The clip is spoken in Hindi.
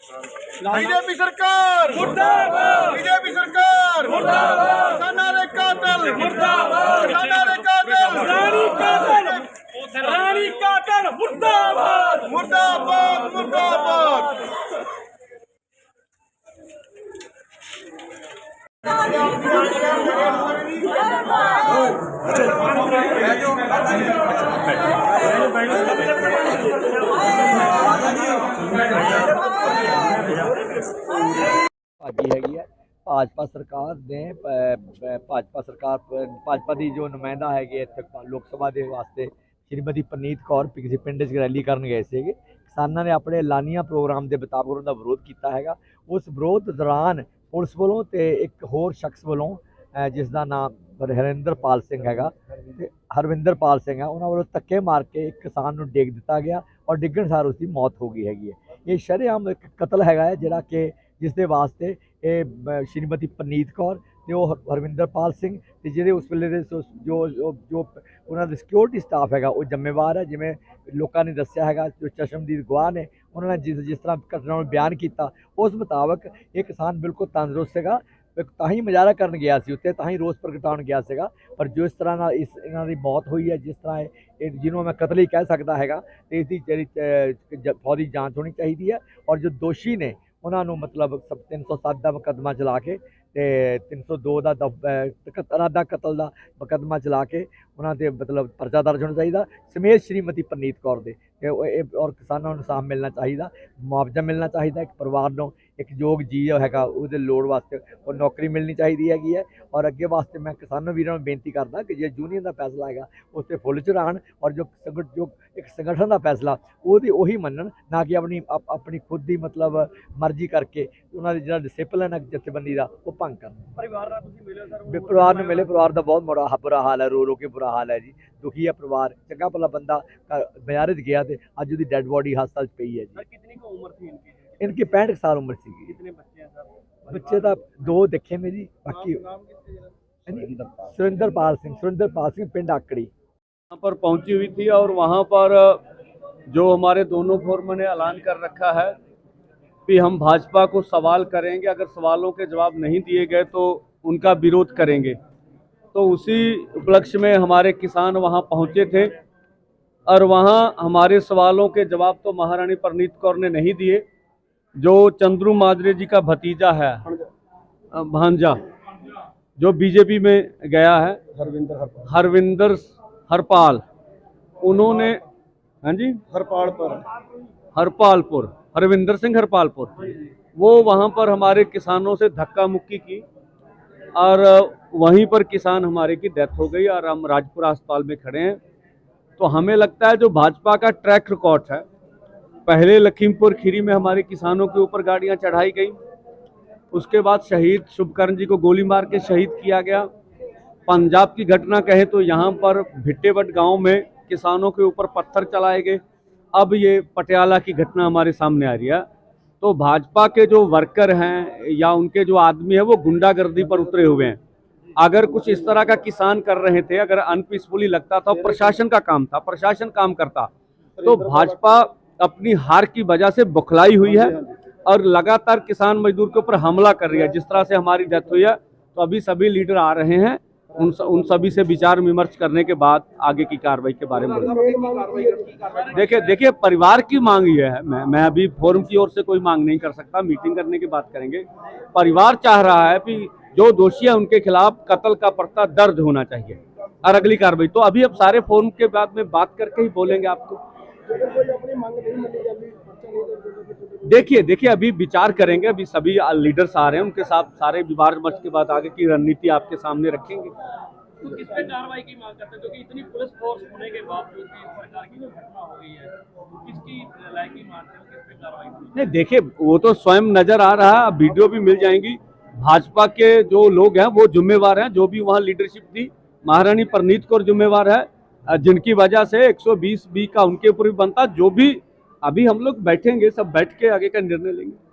बीजेपी सरकार। बीजेपी सरकार। मुर्दाबाद। कातल। मुर्दाबाद। कातल। रानी कातल। रानी कातल। मुर्दाबाद। मुर्दाबाद मुर्दाबाद। ਭਾਜਪਾ ਸਰਕਾਰ ਨੇ ਪ- ਭਾਜਪਾ ਸਰਕਾਰ, ਭਾਜਪਾ ਦੀ ਜੋ ਨੁਮਾਇੰਦਾ ਹੈਗੇ ਇੱਥੇ ਲੋਕ ਸਭਾ ਦੇ ਵਾਸਤੇ, ਸ਼੍ਰੀਮਤੀ ਪਰਨੀਤ ਕੌਰ ਕਿਸੇ ਪਿੰਡ 'ਚ ਰੈਲੀ ਕਰਨ ਗਏ ਸੀਗੇ। ਕਿਸਾਨਾਂ ਨੇ ਆਪਣੇ ਐਲਾਨੀਆਂ ਪ੍ਰੋਗਰਾਮ ਦੇ ਮੁਤਾਬਕ ਉਹਨਾਂ ਦਾ ਵਿਰੋਧ ਕੀਤਾ ਹੈਗਾ। ਉਸ ਵਿਰੋਧ ਦੌਰਾਨ ਪੁਲਿਸ ਵੱਲੋਂ ਤੇ ਇੱਕ ਹੋਰ ਸ਼ਖਸ ਵੱਲੋਂ ਜਿਸ ਦਾ ਨਾਮ ਹਰਿੰਦਰਪਾਲ ਸਿੰਘ ਹੈਗਾ ਤੇ ਹਰਵਿੰਦਰਪਾਲ ਸਿੰਘ ਹੈ ਉਹਨਾਂ ਵੱਲੋਂ ਧੱਕੇ ਮਾਰ ਕੇ ਇੱਕ ਕਿਸਾਨ ਨੂੰ ਡੇਗ ਦਿੱਤਾ ਗਿਆ ਔਰ ਡਿੱਗਣ ਸਾਰ ਉਸ ਦੀ ਮੌਤ ਹੋ ਗਈ ਹੈਗੀ ਹੈ। ਇਹ ਸ਼ਰੇਆਮ ਇੱਕ ਕਤਲ ਹੈਗਾ ਹੈ ਜਿਹੜਾ ਕਿ ਜਿਸ ਦੇ ਵਾਸਤੇ ਇਹ ਸ਼੍ਰੀਮਤੀ ਪਰਨੀਤ ਕੌਰ ਤੇ ਉਹ ਹਰ- ਹਰਵਿੰਦਰਪਾਲ ਸਿੰਘ ਤੇ ਜਿਹੜੇ ਉਸ ਵੇਲੇ ਦੇ ਸੋ- ਜੋ ਜੋ ਉਹਨਾਂ ਦਾ ਸਿਕਿਉਰਿਟੀ ਸਟਾਫ ਹੈਗਾ ਉਹ ਜ਼ਿੰਮੇਵਾਰ ਹੈ ਜਿਵੇਂ ਲੋਕਾਂ ਨੇ ਦੱਸਿਆ ਹੈਗਾ ਜੋ ਚਸ਼ਮਦੀਦ ਗਵਾਹ ਨੇ ਉਹਨਾਂ ਨੇ ਜਿਸ ਜਿਸ ਤਰ੍ਹਾਂ ਘਟਨਾ ਨੂੰ ਬਿਆਨ ਕੀਤਾ ਉਸ ਮੁਤਾਬਕ ਇਹ ਕਿਸਾਨ ਬਿਲਕੁਲ ਤੰਦਰੁਸਤ ਸੀਗਾ ਤਾਂ ਹੀ ਮੁਜ਼ਾਹਰਾ ਕਰਨ ਗਿਆ ਸੀ ਉੱਤੇ ਤਾਂ ਹੀ ਰੋਸ ਪ੍ਰਗਟਾਉਣ ਗਿਆ ਸੀਗਾ ਪਰ ਜੋ ਇਸ ਤਰ੍ਹਾਂ ਨਾਲ ਇਸ ਇਹਨਾਂ ਦੀ ਮੌਤ ਹੋਈ ਹੈ ਜਿਸ ਤਰ੍ਹਾਂ ਇਹ ਜਿਹਨੂੰ ਮੈਂ ਕਤਲ ਹੀ ਕਹਿ ਸਕਦਾ ਹੈਗਾ ਤੇ ਇਸ ਦੀ ਜਿਹੜੀ ਅਹ, ਫੌਰੀ ਜਾਂਚ ਹੋਣੀ ਚਾਹੀਦੀ ਹੈ ਔਰ ਜੋ ਦੋਸ਼ੀ ਨੇ ਉਹਨਾਂ ਨੂੰ ਮਤਲਬ ਸਭ 307 ਦਾ ਮੁਕੱਦਮਾ ਚਲਾ ਕੇ ਤੇ 302 ਦਾ ਦਫ- ਅਹ, ਕਤਲ ਦਾ ਮੁਕੱਦਮਾ ਚਲਾ ਕੇ ਉਹਨਾਂ ਤੇ ਮਤਲਬ ਪਰਚਾ ਦਰਜ ਹੋਣਾ ਚਾਹੀਦਾ। ਸਮੇਤ ਸ਼੍ਰੀਮਤੀ ਪਰਨੀਤ ਕੌਰ ਦੇ ਤੇ ਇਹ ਔਰ ਕਿਸਾਨਾਂ ਨੂੰ ਇਨਸਾਫ ਮਿਲਣਾ ਚਾਹੀਦਾ ਮੁਆਵਜ਼ਾ ਮਿਲਣਾ ਚਾਹੀਦਾ ਇੱਕ ਪਰਿਵਾਰ ਨੂੰ ਇੱਕ ਯੋਗ ਜੀ ਹੈਗਾ ਉਹਦੇ ਲੋੜ ਵਾਸਤੇ ਉਹ ਨੌਕਰੀ ਮਿਲਣੀ ਚਾਹੀਦੀ ਹੈਗੀ ਹੈ ਔਰ ਅੱਗੇ ਵਾਸਤੇ ਮੈਂ ਕਿਸਾਨਾਂ ਵੀਰਾਂ ਨੂੰ ਬੇਨਤੀ ਕਰਦਾ ਕਿ ਜੇ ਯੂਨੀਅਨ ਦਾ ਫੈਸਲਾ ਹੈਗਾ ਉਸ ਤੇ ਫੁੱਲ ਚੜਾਣ ਔਰ ਜੋ ਜੋ ਇੱਕ ਸੰਗਠਨ ਦਾ ਫੈਸਲਾ ਉਹਦੀ ਉਹੀ ਮੰਨਣ ਨਾ ਕਿ ਆਪਣੀ ਆਪਣੀ ਖੁਦ ਦੀ ਮਤਲਬ ਮਰਜ਼ੀ ਕਰਕੇ ਉਹਨਾਂ ਦੇ ਜਿਹੜਾ ਡਿਸਪਲਨ ਹੈ ਜਥੇਬੰਦੀ ਦਾ ਉਹ ਭੰਗ ਕਰਨ। ਪਰਿਵਾਰ ਨਾਲ ਤੁਸੀਂ ਮਿਲੇ ਸਰ? ਪਰਿਵਾਰ ਨੂੰ ਮਿਲੇ ਪਰਿਵਾਰ ਦਾ ਬਹੁਤ ਮਾੜਾ ਬੁਰਾ ਹਾਲ ਹੈ ਰੋ ਰੋ ਕੇ ਬੁਰਾ ਹਾਲ ਹੈ ਜੀ। ਦੁਖੀ ਹੈ ਪਰਿਵਾਰ ਚੰਗਾ ਭਲਾ ਬੰਦਾ ਬਿਆਰਜ ਗਿਆ ਤੇ ਅੱਜ ਉਹਦੀ ਡੈੱਡ ਬੋਡੀ ਹਸਪਤਾਲ 'ਚ ਪਈ ਹੈ ਜੀ। ਸਰ ਕਿੰਨੀ ਕੁ ਉਮਰ ਸੀ ਇਨਕੀ? इनकी पैंठ साल उम्र थी कितने बच्चे बच्चे तो दो देखे मेरी बाकी सुरेंद्र पाल। सिंह सुरेंद्र पाल सिंह पिंड आकड़ी। वहाँ पर पहुँची हुई थी और वहाँ पर जो हमारे दोनों फोर्म ने ऐलान कर रखा है कि हम भाजपा को सवाल करेंगे अगर सवालों के जवाब नहीं दिए गए तो उनका विरोध करेंगे। तो उसी उपलक्ष्य में हमारे किसान वहाँ पहुँचे थे और वहाँ हमारे सवालों के जवाब तो महारानी परनीत कौर ने नहीं दिए। जो चंद्रू माजरे जी का भतीजा है भांजा। जो बीजेपी में गया है हरविंदर हरविंदर हरपाल उन्होंने हाँ जी? हरपालपुर। हरपालपुर हरविंदर सिंह हरपालपुर। वो वहाँ पर हमारे किसानों से धक्का मुक्की की और वहीं पर किसान हमारे की डेथ हो गई और हम राजपुरा अस्पताल में खड़े हैं। तो हमें लगता है जो भाजपा का ट्रैक रिकॉर्ड है पहले लखीमपुर खीरी में हमारे किसानों के ऊपर गाड़ियाँ चढ़ाई गई। उसके बाद शहीद शुभकर्ण जी को गोली मार के शहीद किया गया। पंजाब की घटना कहे तो यहाँ पर भिट्टेवट गाँव में किसानों के ऊपर पत्थर चलाए गए। अब ये पटियाला की घटना हमारे सामने आ रही है। तो भाजपा के जो वर्कर हैं या उनके जो आदमी है वो गुंडागर्दी पर उतरे हुए हैं। अगर कुछ इस तरह का किसान कर रहे थे, अगर अनपीसफुली लगता था प्रशासन का काम था, प्रशासन काम करता तो भाजपा अपनी हार की वजह से बुखलाई हुई है और लगातार किसान मजदूर के ऊपर हमला कर रही है। जिस तरह से हमारी डेथ हुई है तो अभी सभी लीडर आ रहे हैं। उन स, उन सभी से विचार विमर्श करने के बाद आगे की कार्रवाई के बारे में। देखिए देखिए परिवार की मांग ये है। मैं मैं अभी फोरम की ओर से कोई मांग नहीं कर सकता। मीटिंग करने की बात करेंगे। परिवार चाह रहा है कि जो दोषी है उनके खिलाफ कत्ल का पर्चा दर्ज होना चाहिए। और अगली कार्रवाई। तो अभी अब सारे फोरम के बाद में बात करके ही बोलेंगे आपको। देखिए देखिए अभी विचार करेंगे अभी सभी लीडर्स आ रहे हैं उनके साथ सारे विचार विमर्श के बाद आगे की रणनीति आपके सामने रखेंगे। तो किस पे कार्रवाई की मांग करते हैं? क्योंकि इतनी पुलिस फोर्स होने के बावजूद भी इस प्रकार की जो घटना हो गई है तो किसकी लायकी मानते हो किस पे कार्रवाई नहीं देखिए वो तो स्वयं नज़र आ रहा है वीडियो भी मिल जाएँगी। भाजपा के जो लोग हैं वो जुम्मेवार हैं जो भी वहाँ लीडरशिप थी महारानी परनीत कौर जुम्मेवार है जिनकी वजह से 120 बी का उनके ऊपर भी बनता, जो भी अभी हम लोग बैठेंगे, सब बैठ के आगे का निर्णय लेंगे।